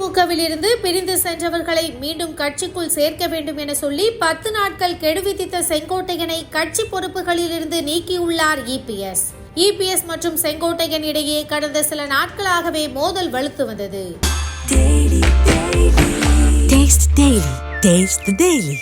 அதிமுகவில் இருந்து பிரிந்து சென்றவர்களை மீண்டும் கட்சிக்குள் சேர்க்க வேண்டும் என சொல்லி பத்து நாட்கள் கெடுவிதித்த செங்கோட்டையனை கட்சி பொறுப்புகளிலிருந்து நீக்கியுள்ளார் இபிஎஸ் இபிஎஸ் மற்றும் செங்கோட்டையன் இடையே கடந்த சில நாட்களாகவே மோதல் வலுத்து வந்தது Daily, daily. Taste the daily.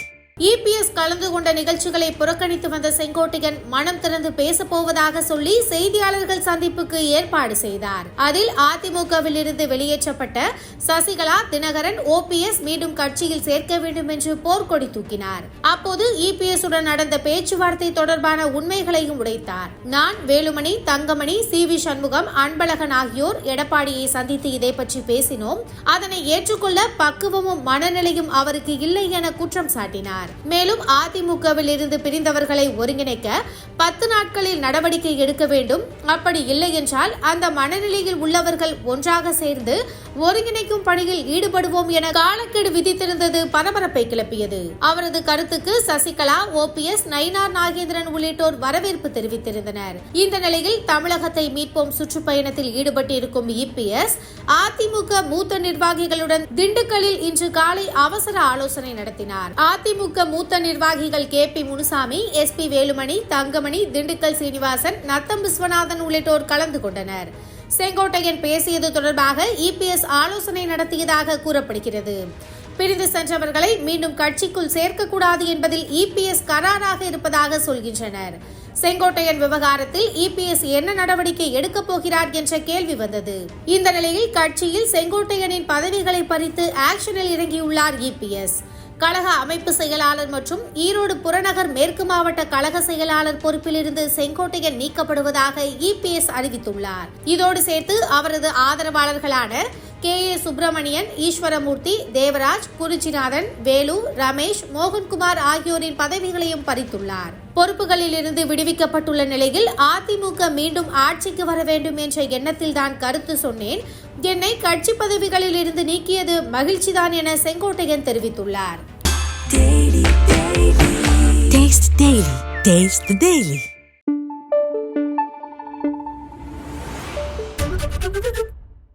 EPS கலந்து கொண்ட நிகழ்ச்சிகளை புறக்கணித்து வந்த செங்கோட்டையன் மனம் திறந்து பேசப்போவதாக சொல்லி செய்தியாளர்கள் சந்திப்புக்கு ஏற்பாடு செய்தார். அதில் அதிமுகவில் இருந்து வெளியேற்றப்பட்ட சசிகலா தினகரன் ஓபிஎஸ் மீண்டும் கட்சியில் சேர்க்க வேண்டும் என்று போர்க்கொடி தூக்கினார். அப்போது இபிஎஸ் உடன் நடந்த பேச்சுவார்த்தை தொடர்பான உண்மைகளையும் உடைத்தார். நான் வேலுமணி தங்கமணி சி வி சண்முகம் அன்பழகன் ஆகியோர் எடப்பாடியை சந்தித்து இதை பற்றி பேசினோம். அதனை ஏற்றுக்கொள்ள பக்குவமும் மனநிலையும் அவருக்கு இல்லை என குற்றம் சாட்டினார். மேலும் அதிமுகவில் இருந்து பிரிந்தவர்களை ஒருங்கிணைக்க பத்து நாட்களில் நடவடிக்கை எடுக்க வேண்டும். அப்படி இல்லை என்றால் அந்த மனநிலையில் உள்ளவர்கள் ஒன்றாக சேர்ந்து ஒருங்கிணைக்கும் பணியில் ஈடுபடுவோம் என காலக்கெடு விதித்திருந்தது பரபரப்பை கிளப்பியது. அவரது கருத்துக்கு சசிகலா ஓபிஎஸ் நயினார் நாகேந்திரன் உள்ளிட்டோர் வரவேற்பு தெரிவித்திருந்தனர். இந்த நிலையில் தமிழகத்தை மீட்போம் சுற்றுப்பயணத்தில் ஈடுபட்டிருக்கும் இபிஎஸ் அதிமுக மூத்த நிர்வாகிகளுடன் திண்டுக்கல்லில் இன்று காலை அவசர ஆலோசனை நடத்தினார். அதிமுக மூத்த நிர்வாகிகள் K P Munusamy S P Velumani Thangamani Dindigul Srinivasan Natham Viswanathan உள்ளிட்டோர் கலந்து கொண்டனர். செங்கோட்டையன் பேசியது தொடர்பாக இபிஎஸ் ஆலோசனை நடத்தியதாக கூறப்படுகிறது. பிரிந்து சென்றவர்களை மீண்டும் கட்சிக்குள் சேர்க்கக்கூடாது என்பதில் இபிஎஸ் கராராக இருப்பதாக சொல்கின்றனர். செங்கோட்டையன் விவகாரத்தில் இபிஎஸ் என்ன நடவடிக்கை எடுக்கப் போகிறார் என்ற கேள்வி வந்தது. இந்த நிலையில் கட்சியில் செங்கோட்டையனின் பதவிகளை பறித்து ஆக்ஷனில் இறங்கியுள்ளார் இபிஎஸ் கழக அமைப்பு செயலாளர் மற்றும் ஈரோடு புறநகர் மேற்கு மாவட்ட கழக செயலாளர் பொறுப்பிலிருந்து செங்கோட்டையன் நீக்கப்படுவதாக இபிஎஸ் அறிவித்துள்ளார். இதோடு சேர்த்து அவரது ஆதரவாளர்களான கே. ஏ. சுப்பிரமணியன் ஈஸ்வரமூர்த்தி தேவராஜ் குருஜிநாதன் வேலு ரமேஷ் மோகன்குமார் ஆகியோரின் பதவிகளையும் பறித்துள்ளார். பொறுப்புகளில் இருந்து விடுவிக்கப்பட்டுள்ள நிலையில் அதிமுக மீண்டும் ஆட்சிக்கு வர வேண்டும் என்ற எண்ணத்தில் தான் கருத்து சொன்னேன். என்னை கட்சி பதவிகளில் இருந்து நீக்கியது மகிழ்ச்சிதான் என செங்கோட்டையன் தெரிவித்துள்ளார். Taste